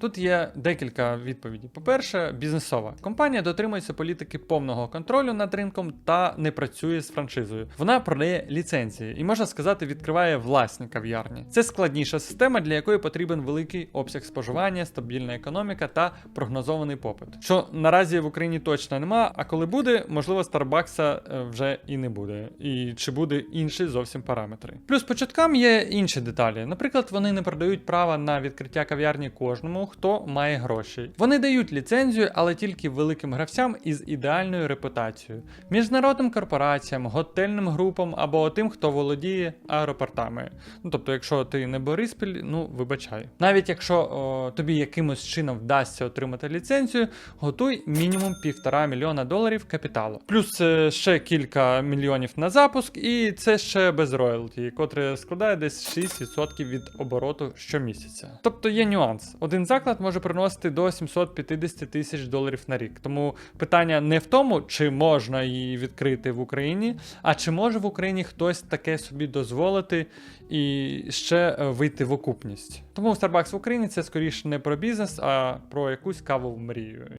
Тут є декілька відповідей. По-перше, бізнесова компанія дотримується політики повного контролю над ринком та не працює з франшизою. Вона продає ліцензії і можна сказати, відкриває власні кав'ярні. Це складніша система, для якої потрібен великий обсяг споживання, стабільна економіка та прогнозований попит. Що наразі в Україні точно нема. А коли буде, можливо, Старбакса е, вже і не буде. І чи буде інші зовсім параметри. Плюс по чуткам є інші деталі. Наприклад, вони не продають права на відкриття кав'ярні кожному, хто має гроші. Вони дають ліцензію, але тільки великим гравцям із ідеальною репутацією, міжнародним корпораціям, готельним групам або тим, хто володіє аеропортами. Ну тобто, якщо ти не Бориспіль, ну вибачай. Навіть якщо о, тобі якимось чином вдасться отримати ліцензію, готуй мінімум півтора мільйона доларів капіталу. Плюс е, ще кілька мільйонів на запуск, і це ще без роялті, котре складає десь 6% від обороту щомісяця. Тобто є нюанс. Один заклад може приносити до 750 тисяч доларів на рік. Тому питання не в тому, чи можна її відкрити в Україні, а чи може в Україні хтось таке собі дозволити і ще е, вийти в окупність. Тому Starbucks в Україні це скоріше не про бізнес, а про якусь кавову мрію.